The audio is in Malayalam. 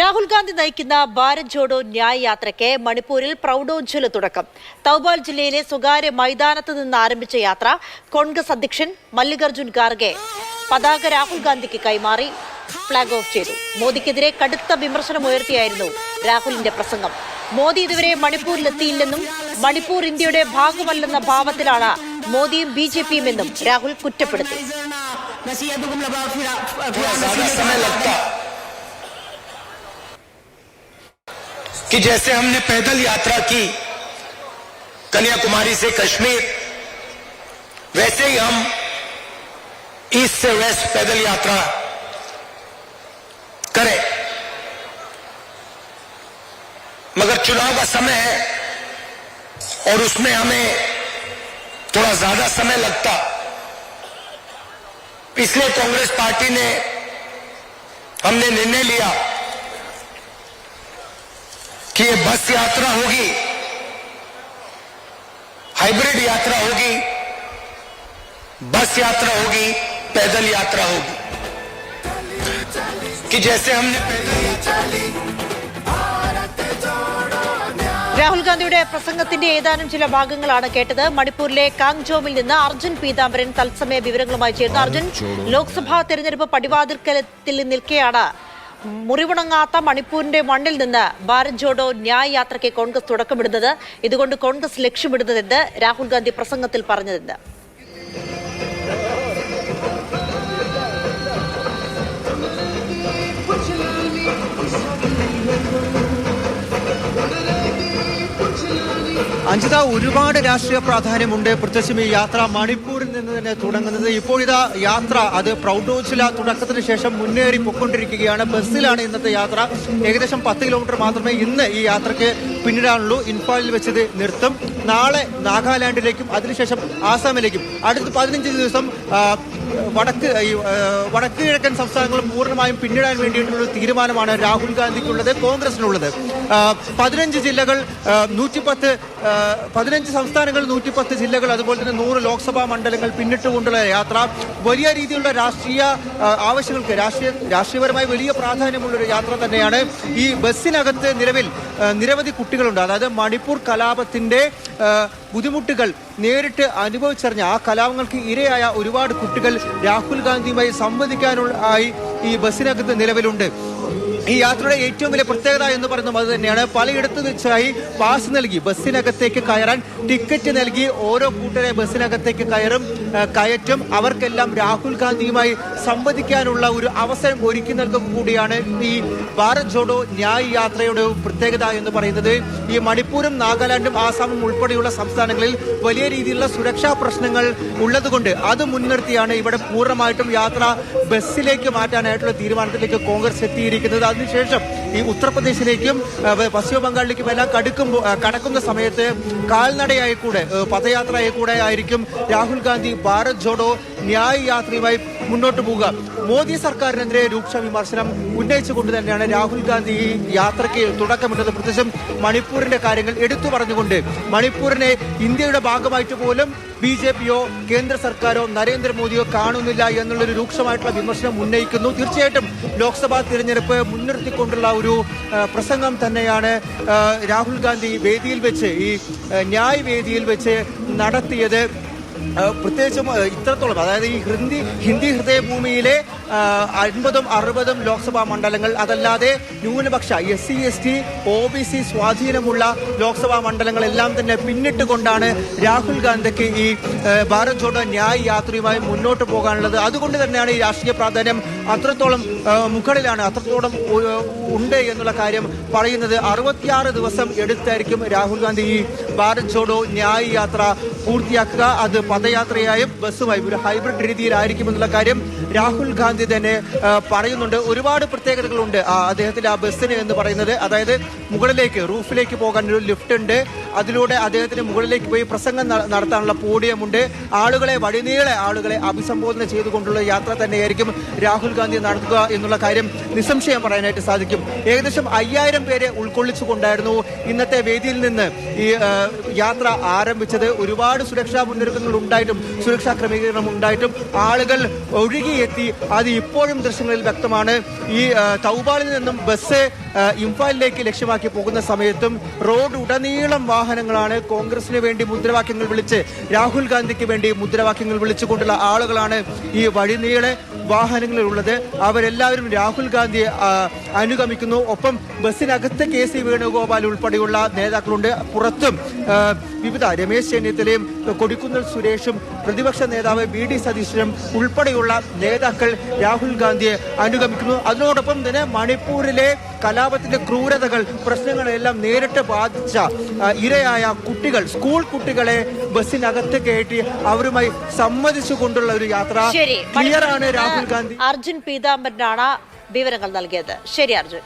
രാഹുൽ ഗാന്ധി നയിക്കുന്ന ഭാരത് ജോഡോ ന്യായ് യാത്രയ്ക്ക് മണിപ്പൂരിൽ പ്രൗഢോജ്വല തുടക്കം. തൗബാൽ ജില്ലയിലെ സ്വകാര്യ മൈതാനത്ത് നിന്ന് ആരംഭിച്ച യാത്ര കോൺഗ്രസ് അധ്യക്ഷൻ മല്ലികാർജുൻ ഖാർഗെ പതാക രാഹുൽ ഗാന്ധിക്ക് കൈമാറി ഫ്ളാഗ് ഓഫ് ചെയ്തു. മോദിക്കെതിരെ കടുത്ത വിമർശനമുയർത്തിയായിരുന്നു രാഹുലിന്റെ പ്രസംഗം. മോദി ഇതുവരെ മണിപ്പൂരിലെത്തിയില്ലെന്നും മണിപ്പൂർ ഇന്ത്യയുടെ ഭാഗമല്ലെന്ന ഭാവത്തിലാണ് മോദിയും ബി ജെ പിയും എന്നും രാഹുൽ കുറ്റപ്പെടുത്തി. कि जैसे हमने पैदल यात्रा की कन्याकुमारी से कश्मीर, वैसे ही हम ईस्ट से वेस्ट पैदल यात्रा करें। मगर चुनाव का समय है और उसमें हमें थोड़ा ज़्यादा समय लगता। इसलिए कांग्रेस पार्टी ने हमने निर्णय लिया कि ये बस यात्रा होगी हाइब्रिड यात्रा होगी बस यात्रा होगी पैदल यात्रा होगी कि जैसे हमने पैदल यात्रा രാഹുൽ ഗാന്ധിയുടെ പ്രസംഗത്തിന്റെ ഏതാനും ചില ഭാഗങ്ങളാണ് കേട്ടത് മണിപ്പൂരിലെ കാങ്ജോമിൽ നിന്ന് അർജുൻ പീതാംബരൻ തത്സമയ വിവരങ്ങളുമായി ചേർന്നു അർജുൻ ലോക്സഭാ തെരഞ്ഞെടുപ്പ് പടിവാതിൽക്കലത്തിൽ നിൽക്കെയാണ് മുറിവുണങ്ങാത്ത മണിപ്പൂരിന്റെ മണ്ണിൽ നിന്ന് ഭാരത് ജോഡോ ന്യായ് യാത്രയ്ക്ക് കോൺഗ്രസ് തുടക്കമിടുന്നത്. ഇതുകൊണ്ട് കോൺഗ്രസ് ലക്ഷ്യമിടുന്നതെന്ന് രാഹുൽ ഗാന്ധി പ്രസംഗത്തിൽ പറഞ്ഞതെന്ന് അഞ്ജിത ഒരുപാട് രാഷ്ട്രീയ പ്രാധാന്യമുണ്ട്. പ്രത്യേകിച്ചും ഈ യാത്ര മണിപ്പൂരിൽ നിന്ന് തന്നെ തുടങ്ങുന്നത്. ഇപ്പോഴിതാ യാത്ര അത് പ്രൗഢോജ്വല തുടക്കത്തിന് ശേഷം മുന്നേറി പൊക്കൊണ്ടിരിക്കുകയാണ് ബസ്സിലാണ് ഇന്നത്തെ യാത്ര. ഏകദേശം പത്ത് കിലോമീറ്റർ മാത്രമേ ഇന്ന് ഈ യാത്രയ്ക്ക് പിന്നിടാനുള്ളൂ. ഇൻഫാലിൽ വെച്ചത് നിർത്തും. നാളെ നാഗാലാൻഡിലേക്കും അതിനുശേഷം ആസാമിലേക്കും. അടുത്ത പതിനഞ്ച് ദിവസം വടക്ക് ഈ, വടക്ക് കിഴക്കൻ സംസ്ഥാനങ്ങൾ പൂർണമായും പിന്നിടാൻ വേണ്ടിയിട്ടുള്ള തീരുമാനമാണ് രാഹുൽ ഗാന്ധിക്കുള്ളത് കോൺഗ്രസിനുള്ളത്. പതിനഞ്ച് ജില്ലകൾ നൂറ്റിപ്പത്ത് പതിനഞ്ച് സംസ്ഥാനങ്ങൾ നൂറ്റിപ്പത്ത് ജില്ലകൾ അതുപോലെ തന്നെ നൂറ് ലോക്സഭാ മണ്ഡലങ്ങൾ പിന്നിട്ടുകൊണ്ടുള്ള യാത്ര. വലിയ രീതിയിലുള്ള രാഷ്ട്രീയ ആവശ്യങ്ങൾക്ക് രാഷ്ട്രീയ രാഷ്ട്രീയപരമായി വലിയ പ്രാധാന്യമുള്ളൊരു യാത്ര തന്നെയാണ് ഈ ബസ്സിനകത്ത് നിലവിൽ നിരവധി കുട്ടികളുണ്ട്. അതായത് മണിപ്പൂർ കലാപത്തിന്റെ ബുദ്ധിമുട്ടുകൾ നേരിട്ട് അനുഭവിച്ചറിഞ്ഞ ആ കലാപങ്ങൾക്ക് ഇരയായ ഒരുപാട് കുട്ടികൾ രാഹുൽ ഗാന്ധിയുമായി സംവദിക്കാനുള്ള ഈ ബസ്സിനകത്ത് നിലവിലുണ്ട്. ഈ യാത്രയുടെ ഏറ്റവും വലിയ പ്രത്യേകത എന്ന് പറയുന്നത് അത് തന്നെയാണ്. പലയിടത്ത് വെച്ചായി പാസ് നൽകി ബസ്സിനകത്തേക്ക് കയറാൻ ടിക്കറ്റ് നൽകി ഓരോ കൂട്ടരെ ബസ്സിനകത്തേക്ക് കയറും കയറ്റും. അവർക്കെല്ലാം രാഹുൽ ഗാന്ധിയുമായി സംവദിക്കാനുള്ള ഒരു അവസരം ഒരുക്കി നൽകും കൂടിയാണ് ഈ ഭാരത് ജോഡോ ന്യായ് യാത്രയുടെ പ്രത്യേകത എന്ന് പറയുന്നത്. ഈ മണിപ്പൂരും നാഗാലാൻഡും ആസാമും ഉൾപ്പെടെയുള്ള സംസ്ഥാനങ്ങളിൽ വലിയ രീതിയിലുള്ള സുരക്ഷാ പ്രശ്നങ്ങൾ ഉള്ളതുകൊണ്ട് അത് മുൻനിർത്തിയാണ് ഇവിടെ പൂർണമായിട്ടും യാത്ര ബസ്സിലേക്ക് മാറ്റാനായിട്ടുള്ള തീരുമാനത്തിലേക്ക് കോൺഗ്രസ് എത്തിയിരിക്കുന്നത്. അതിനുശേഷം ഈ ഉത്തർപ്രദേശിലേക്കും പശ്ചിമ ബംഗാളിലേക്കും എല്ലാം കടുക്കുമ്പോൾ കടക്കുന്ന സമയത്ത് കാൽനടയായി കൂടെ പദയാത്രയായി കൂടെ ആയിരിക്കും രാഹുൽ ഗാന്ധി ഭാരത് ജോഡോ ന്യായ് യാത്രയുമായി മുന്നോട്ട് പോവുക. മോദി സർക്കാരിനെതിരെ രൂക്ഷ വിമർശനം ഉന്നയിച്ചുകൊണ്ട് തന്നെയാണ് രാഹുൽ ഗാന്ധി ഈ യാത്രയ്ക്ക് തുടക്കമിട്ടത്. പ്രത്യേകിച്ചും മണിപ്പൂരിന്റെ കാര്യങ്ങൾ എടുത്തു പറഞ്ഞുകൊണ്ട് മണിപ്പൂരിനെ ഇന്ത്യയുടെ ഭാഗമായിട്ട് പോലും ബി ജെ പിയോ കേന്ദ്ര സർക്കാരോ നരേന്ദ്രമോദിയോ കാണുന്നില്ല എന്നുള്ളൊരു രൂക്ഷമായിട്ടുള്ള വിമർശനം ഉന്നയിക്കുന്നു. തീർച്ചയായിട്ടും ലോക്സഭാ തിരഞ്ഞെടുപ്പ് മുൻനിർത്തിക്കൊണ്ടുള്ള ഒരു പ്രസംഗം തന്നെയാണ് രാഹുൽ ഗാന്ധി വേദിയിൽ വെച്ച് ഈ ന്യായ് വേദിയിൽ വെച്ച് നടത്തിയത്. പ്രത്യേകിച്ചും ഇത്രത്തോളം. അതായത് ഈ ഹിന്ദി ഹിന്ദി ഹൃദയഭൂമിയിലെ അൻപതും അറുപതും ലോക്സഭാ മണ്ഡലങ്ങൾ അതല്ലാതെ ന്യൂനപക്ഷ S C S T O B C സ്വാധീനമുള്ള ലോക്സഭാ മണ്ഡലങ്ങളെല്ലാം തന്നെ പിന്നിട്ടുകൊണ്ടാണ് രാഹുൽ ഗാന്ധിക്ക് ഈ ഭാരത് ജോഡോ ന്യായ് യാത്രയുമായി മുന്നോട്ട് പോകാനുള്ളത്. അതുകൊണ്ട് തന്നെയാണ് ഈ രാഷ്ട്രീയ പ്രാധാന്യം അത്രത്തോളം മുകളിലാണ് അത്രത്തോളം ഉണ്ട് എന്നുള്ള കാര്യം പറയുന്നത്. അറുപത്തിയാറ് ദിവസം എടുത്തായിരിക്കും രാഹുൽ ഗാന്ധി ഈ ഭാരത് ജോഡോ ന്യായ് യാത്ര പൂർത്തിയാക്കുക. അത് പദയാത്രയായും ബസ്സുമായും ഒരു ഹൈബ്രിഡ് രീതിയിലായിരിക്കും എന്നുള്ള കാര്യം രാഹുൽ ഗാന്ധി തന്നെ പറയുന്നുണ്ട്. ഒരുപാട് പ്രത്യേകതകളുണ്ട് അദ്ദേഹത്തിന്റെ ആ ബസ്സിന് എന്ന് പറയുന്നത്. അതായത് മുകളിലേക്ക് റൂഫിലേക്ക് പോകാൻ ഒരു ലിഫ്റ്റ് ഉണ്ട്. അതിലൂടെ അദ്ദേഹത്തിന് മുകളിലേക്ക് പോയി പ്രസംഗം നടത്താനുള്ള പോഡിയമുണ്ട്. ആളുകളെ വഴിനീളെ ആളുകളെ അഭിസംബോധന ചെയ്തുകൊണ്ടുള്ള യാത്ര തന്നെയായിരിക്കും രാഹുൽ ഗാന്ധി നടത്തുക എന്നുള്ള കാര്യം നിസ്സംശയം പറയാനായിട്ട് സാധിക്കും. ഏകദേശം അയ്യായിരം പേരെ ഉൾക്കൊള്ളിച്ചുകൊണ്ടായിരുന്നു ഇന്നത്തെ വേദിയിൽ നിന്ന് ഈ യാത്ര ആരംഭിച്ചത്. ഒരുപാട് സുരക്ഷാ മുന്നൊരുക്കങ്ങൾ ഉണ്ടായിട്ടും സുരക്ഷാ ക്രമീകരണം ഉണ്ടായിട്ടും ആളുകൾ ഒഴുകിയെത്തി. അത് ഇപ്പോഴും ദൃശ്യങ്ങളിൽ വ്യക്തമാണ്. ഈ തൗബാളിൽ നിന്നും ബസ് ഇംഫാലിലേക്ക് ലക്ഷ്യമാക്കി പോകുന്ന സമയത്തും റോഡ് ഉടനീളം വാഹനങ്ങളാണ്. കോൺഗ്രസിന് വേണ്ടി മുദ്രാവാക്യങ്ങൾ വിളിച്ച് രാഹുൽ ഗാന്ധിക്ക് വേണ്ടി മുദ്രാവാക്യങ്ങൾ വിളിച്ചുകൊണ്ടുള്ള ആളുകളാണ് ഈ വഴിനീളെ വാഹനങ്ങളിലുള്ളത്. അവരെല്ലാവരും രാഹുൽ ഗാന്ധിയെ അനുഗമിക്കുന്നു. ഒപ്പം ബസ്സിനകത്ത് കെ സി വേണുഗോപാൽ ഉൾപ്പെടെയുള്ള നേതാക്കളുണ്ട്. പുറത്തും വിവിധ രമേശ് ചെന്നിത്തലയും കൊടിക്കുന്നിൽ സുരേഷും പ്രതിപക്ഷ നേതാവ് വി ഡി സതീശനും ഉൾപ്പെടെയുള്ള നേതാക്കൾ രാഹുൽ ഗാന്ധിയെ അനുഗമിക്കുന്നു. അതിനോടൊപ്പം തന്നെ മണിപ്പൂരിലെ കലാപത്തിന്റെ ക്രൂരതകൾ പ്രശ്നങ്ങളെല്ലാം നേരിട്ട് ബാധിച്ച ഇരയായ കുട്ടികൾ സ്കൂൾ കുട്ടികളെ ബസ്സിനകത്ത് കയറ്റി അവരുമായി സമ്മതിച്ചു കൊണ്ടുള്ള ഒരു യാത്ര. ക്ലിയറാണ് ക്ലിയർ ആണ് രാഹുൽ ഗാന്ധി. അർജുൻ പീതാംബരനാണ് വിവരങ്ങൾ നൽകിയത്. ശരി അർജുൻ.